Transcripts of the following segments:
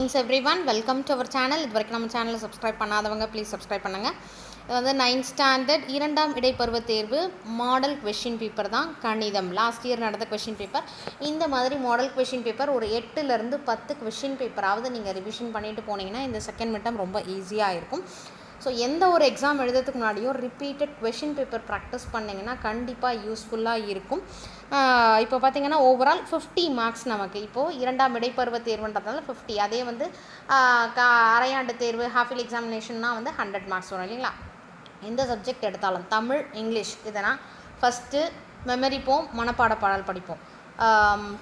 Thanks everyone welcome to our channel இது வரைக்கும் நம்ம சேனலை சப்ஸ்கிரைப் பண்ணாதவங்க ப்ளீஸ் சப்ஸ்கிரைப் பண்ணுங்கள் இது வந்து நைன்த் ஸ்டாண்டர்ட் இரண்டாம் இடைப்பருவ தேர்வு மாடல் கொஷின் பேப்பர் தான் கணிதம். லாஸ்ட் இயர் நடந்த கொஷின் பேப்பர் இந்த மாதிரி மாடல் கொஷின் பேப்பர் ஒரு எட்டுலேருந்து பத்து கொஷின் பேப்பராவது நீங்கள் ரிவிஷன் பண்ணிட்டு போனீங்கன்னா இந்த செகண்ட் மிட்டம் ரொம்ப ஈஸியாக இருக்கும். ஸோ எந்த ஒரு எக்ஸாம் எழுதுறதுக்கு முன்னாடியும் ரிப்பீட்டட் கொஷின் பேப்பர் ப்ராக்டிஸ் பண்ணிங்கன்னா கண்டிப்பாக யூஸ்ஃபுல்லாக இருக்கும். இப்போ பார்த்தீங்கன்னா ஓவரால் ஃபிஃப்டி மார்க்ஸ் நமக்கு. இப்போது இரண்டாம் இடைப்பருவ தேர்வுன்றதுனால ஃபிஃப்டி அதே வந்து அரையாண்டு தேர்வு ஹாஃபில் எக்ஸாமினேஷன்னா வந்து ஹண்ட்ரட் மார்க்ஸ் வரும் இல்லைங்களா? எந்த சப்ஜெக்ட் எடுத்தாலும் தமிழ் இங்கிலீஷ் இதெல்லாம் ஃபஸ்ட்டு மெமரி போம் மனப்பாட பாடல் படிப்போம்.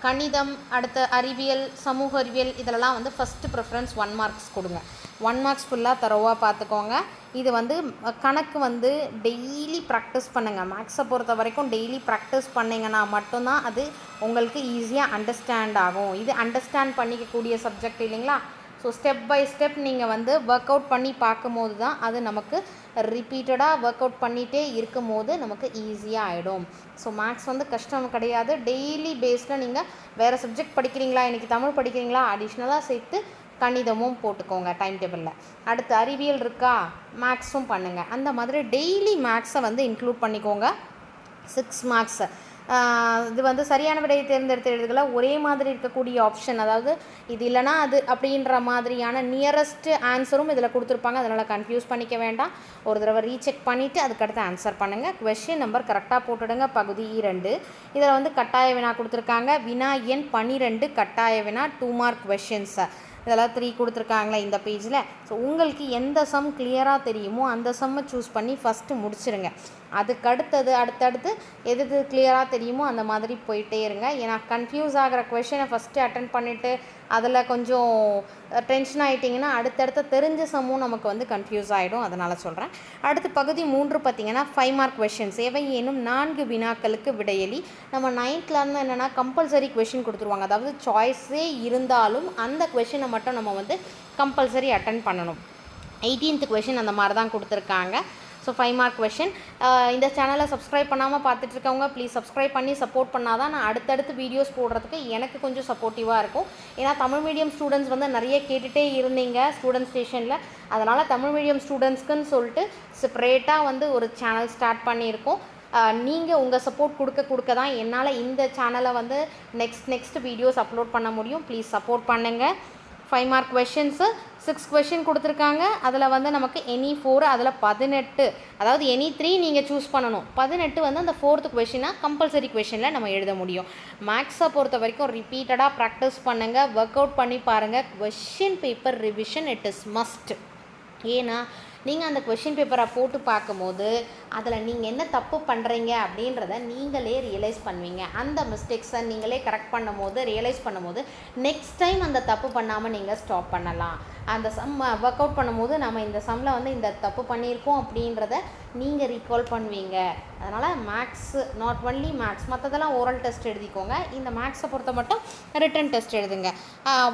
கணிதம் அடுத்த அறிவியல் சமூக அறிவியல் இதிலலாம் வந்து ஃபஸ்ட்டு ப்ரிஃபரன்ஸ் ஒன் மார்க்ஸ் கொடுங்க. ஒன் மார்க்ஸ் ஃபுல்லாக தரவாக பார்த்துக்கோங்க இது வந்து கணக்கு வந்து டெய்லி ப்ராக்டிஸ் பண்ணுங்கள் மேக்ஸை பொறுத்த வரைக்கும் டெய்லி ப்ராக்டிஸ் பண்ணிங்கன்னா மட்டும்தான் அது உங்களுக்கு ஈஸியாக அண்டர்ஸ்டாண்ட் ஆகும். இது அண்டர்ஸ்டாண்ட் பண்ணிக்கக்கூடிய சப்ஜெக்ட் இல்லைங்களா? ஸோ ஸ்டெப் பை ஸ்டெப் நீங்கள் வந்து ஒர்க் அவுட் பண்ணி பார்க்கும்போது தான் அது நமக்கு ரிப்பீட்டடாக ஒர்க் அவுட் பண்ணிகிட்டே இருக்கும் போது நமக்கு ஈஸியாக ஆகிடும் ஸோ மேக்ஸ் வந்து கஷ்டம் கிடையாது. டெய்லி பேஸில் நீங்கள் வேறு சப்ஜெக்ட் படிக்கிறீங்களா இன்றைக்கி தமிழ் படிக்கிறீங்களா அடிஷ்னலாக சேர்த்து கணிதமும் போட்டுக்கோங்க டைம் டேபிளில் அடுத்து அறிவியல் இருக்கா மேக்ஸும் பண்ணுங்கள் அந்த மாதிரி டெய்லி மேக்ஸை வந்து இன்க்ளூட் பண்ணிக்கோங்க. சிக்ஸ் மார்க்ஸை இது வந்து சரியான விடையை தேர்ந்தெடுத்து எழுதுகளை ஒரே மாதிரி இருக்கக்கூடிய ஆப்ஷன் அதாவது இது இல்லைனா அது அப்படின்ற மாதிரியான நியரஸ்ட் ஆன்சரும் இதில் கொடுத்துருப்பாங்க. அதனால் கன்ஃபியூஸ் பண்ணிக்க வேண்டாம். ஒரு தடவை ரீசெக் பண்ணிவிட்டு அதுக்கடுத்து ஆன்சர் பண்ணுங்கள் கொஷின் நம்பர் கரெக்டாக போட்டுடுங்க. பகுதி இரண்டு. இதில் வந்து கட்டாய வினா கொடுத்துருக்காங்க. வினா எண் பன்னிரெண்டு கட்டாய வினா டூ மார்க் கொஷின்ஸை இதெல்லாம் த்ரீ கொடுத்துருக்காங்களே இந்த பேஜில் ஸோ உங்களுக்கு எந்த சம் கிளியராக தெரியுமோ அந்த சம்மை சூஸ் பண்ணி ஃபஸ்ட்டு முடிச்சிருங்க. அதுக்கு அடுத்தது அடுத்தடுத்து எது எது கிளியராக தெரியுமோ அந்த மாதிரி போயிட்டே இருங்க. ஏன்னா கன்ஃபியூஸ் ஆகிற கொஷினை ஃபஸ்ட்டு அட்டன் பண்ணிவிட்டு அதில் கொஞ்சம் டென்ஷன் ஆகிட்டிங்கன்னா அடுத்தடுத்த தெரிஞ்ச சமூகம் நமக்கு வந்து கன்ஃபியூஸ் ஆகிடும் அதனால் சொல்கிறேன் அடுத்து பகுதி மூன்று பார்த்தீங்கன்னா ஃபைவ் மார்க் கொஷின்ஸ் எவை எனும் நான்கு வினாக்களுக்கு விடையலி. நம்ம நைன்த்தில் என்னென்னா கம்பல்சரி கொஷின் கொடுத்துருவாங்க. அதாவது சாய்ஸே இருந்தாலும் அந்த கொஷினை மட்டும் நம்ம வந்து கம்பல்சரி அட்டன் பண்ணணும். எயிட்டீன்த் கொஷின் அந்த மாதிரி தான் கொடுத்துருக்காங்க. ஸோ ஃபைவ் மார்க் கொஷின் இந்த சேனலை சப்ஸ்கிரைப் பண்ணாமல் பார்த்துட்டு இருக்கவங்க ப்ளீஸ் சப்ஸ்கிரைப் பண்ணி சப்போர்ட் பண்ணால் தான் நான் அடுத்தடுத்து வீடியோஸ் போடுறதுக்கு எனக்கு கொஞ்சம் சப்போர்ட்டிவாக இருக்கும். ஏன்னா தமிழ் மீடியம் ஸ்டூடெண்ட்ஸ் வந்து நிறைய கேட்டுகிட்டே இருந்தீங்க ஸ்டூடெண்ட் ஸ்டேஷனில் அதனால் தமிழ் மீடியம் ஸ்டூடெண்ட்ஸ்க்குன்னு சொல்லிட்டு செப்பரேட்டாக வந்து ஒரு சேனல் ஸ்டார்ட் பண்ணியிருக்கோம். Uh, நீங்கள் உங்கள் சப்போர்ட் கொடுக்க கொடுக்க தான் என்னால் இந்த சேனலை வந்து நெக்ஸ்ட் நெக்ஸ்ட் வீடியோஸ் அப்லோட் பண்ண முடியும். ப்ளீஸ் சப்போர்ட் பண்ணுங்கள் five mark questions six question கொடுத்துருக்காங்க. அதில் வந்து நமக்கு எனி ஃபோர் அதில் பதினெட்டு. அதாவது எனி த்ரீ நீங்கள் சூஸ் பண்ணணும். பதினெட்டு வந்து அந்த ஃபோர்த்து கொஷினாக கம்பல்சரி கொஷினில் நம்ம எழுத முடியும். மேக்ஸை பொறுத்த வரைக்கும் ரிப்பீட்டடாக ப்ராக்டிஸ் பண்ணுங்கள் ஒர்க் அவுட் பண்ணி பாருங்கள் question paper revision it is must ஏன்னா நீங்கள் அந்த கொஷின் பேப்பரை போட்டு பார்க்கும்போது அதில் நீங்கள் என்ன தப்பு பண்ணுறீங்க அப்படின்றத நீங்களே ரியலைஸ் பண்ணுவீங்க. அந்த மிஸ்டேக்ஸை நீங்களே கரெக்ட் பண்ணும்போது ரியலைஸ் பண்ணும்போது நெக்ஸ்ட் டைம் அந்த தப்பு பண்ணாமல் நீங்கள் ஸ்டாப் பண்ணலாம். அந்த சம் ஒர்க் அவுட் பண்ணும்போது நம்ம இந்த சம்மில் வந்து இந்த தப்பு பண்ணியிருக்கோம் அப்படின்றத நீங்கள் ரீகால் பண்ணுவீங்க. அதனால் மேக்ஸ் நாட் ஒன்லி மேக்ஸ் மற்றதெல்லாம் ஓரல் டெஸ்ட் எழுதிக்கோங்க. இந்த மேக்ஸை பொறுத்த மட்டும் ரிட்டன் டெஸ்ட் எழுதுங்க.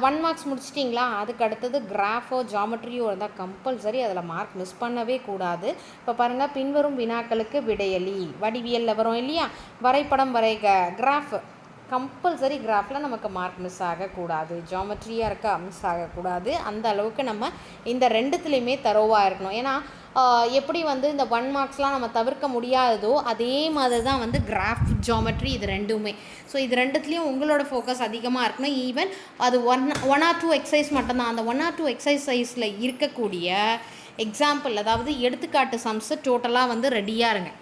ஒன் மார்க்ஸ் முடிச்சிட்டிங்களா? அதுக்கு அடுத்தது கிராஃபோ ஜாமெட்ரியோ இருந்தால் கம்பல்சரி அதில் மார்க் மிஸ் பண்ணவே கூடாது. இப்போ பாருங்கள் பின்வரும் வினாக்களுக்கு விடையலி. வடிவியலில் வரும் இல்லையா? வரைபடம் வரைக. கிராஃப் கம்பல்சரி கிராஃபில் நமக்கு மார்க் மிஸ் ஆகக்கூடாது. ஜாமெட்ரியாக இருக்கா மிஸ் ஆகக்கூடாது. அந்த அளவுக்கு நம்ம இந்த ரெண்டுத்துலேயுமே தரோவாக இருக்கணும். ஏன்னா எப்படி வந்து இந்த ஒன் மார்க்ஸ்லாம் நம்ம தவிர்க்க முடியாததோ அதே மாதிரி தான் வந்து கிராஃப் ஜாமெட்ரி இது ரெண்டுமே. ஸோ இது ரெண்டுத்துலேயும் உங்களோட ஃபோக்கஸ் அதிகமாக இருக்கணும். ஈவன் அது one one or two exercise மட்டும்தான். அந்த ஒன் ஆர் டூ எக்ஸசைஸில் இருக்கக்கூடிய எக்ஸாம்பிள் அதாவது எடுத்துக்காட்டு சம்ஸு டோட்டலாக வந்து ரெடியாக இருங்க.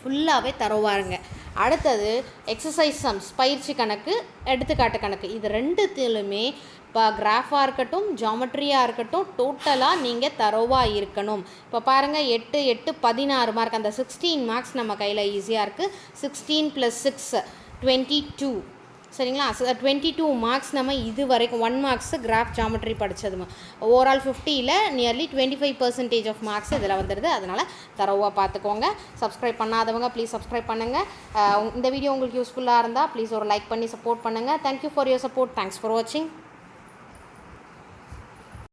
ஃபுல்லாகவே தரோவாருங்க அடுத்தது எக்ஸசைஸ் சம்ஸ் பயிற்சி கணக்கு எடுத்துக்காட்டு கணக்கு. இது ரெண்டுத்திலுமே இப்போ கிராஃபாக இருக்கட்டும் ஜாமெட்ரியாக இருக்கட்டும் டோட்டலாக நீங்கள் தரோவாக இருக்கணும். இப்போ பாருங்கள் எட்டு எட்டு பதினாறு மார்க் அந்த சிக்ஸ்டீன் மார்க்ஸ் நம்ம கையில் ஈஸியாக இருக்குது sixteen plus six twenty two சரிங்களா? டுவெண்ட்டி டூ மார்க்ஸ் நம்ம இது வரைக்கும் ஒன் மார்க்ஸ் கிராஃப் ஜாமெட்ரி படித்தது ஓவரால் ஃபிஃப்டியில் nearly twenty five percentage of marks இதில் வந்துடுது அதனால் தரவாக பார்த்துக்கோங்க சப்ஸ்கிரைப் பண்ணாதவங்க ப்ளீஸ் சப்ஸ்கிரைப் பண்ணுங்கள் இந்த வீடியோ உங்களுக்கு யூஸ்ஃபுல்லாக இருந்தால் ப்ளீஸ் ஒரு லைக் பண்ணி சப்போர்ட் பண்ணுங்கள் thank you for your support thanks for வாட்சிங்